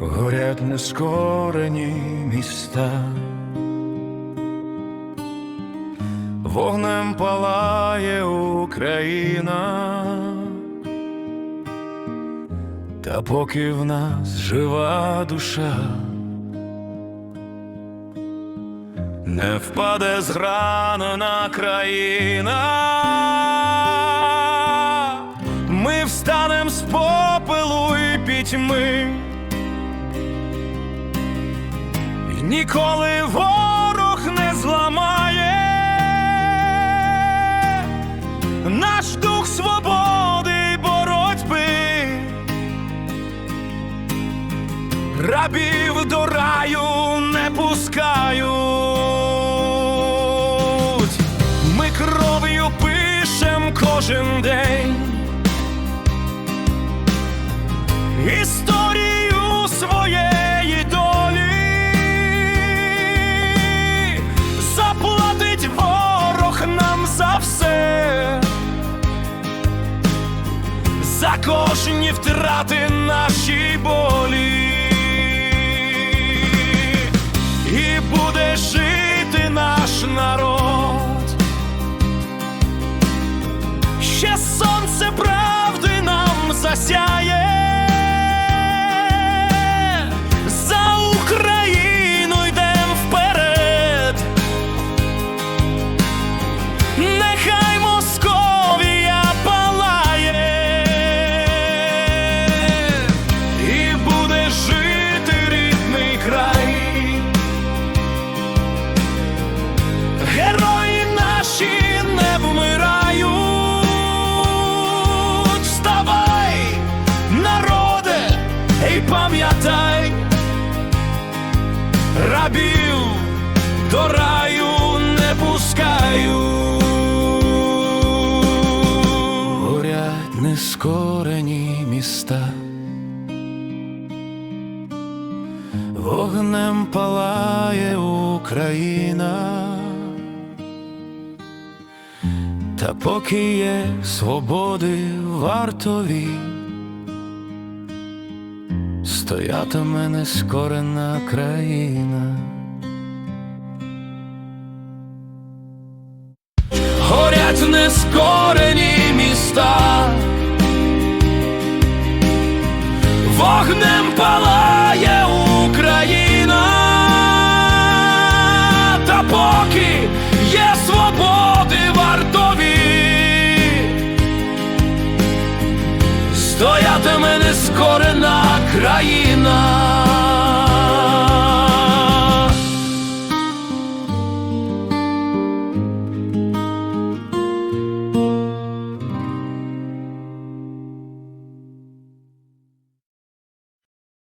горять нескорені міста, вогнем палає Україна, та поки в нас жива душа, не впаде згранена країна. Ми встанем з попелу і пітьми. Ніколи ворог не зламає наш дух свободи й боротьби. Рабів до раю не пускають. Ми кров'ю пишем кожен день. Історію кожні втрати наші болі, пам'ятай, рабів до раю не пускаю. Горять нескорені міста. Вогнем палає Україна. Та поки є свободи вартові, стоятиме нескорена країна. Горять нескорені міста, вогнем палає стоятиме нескорена країна.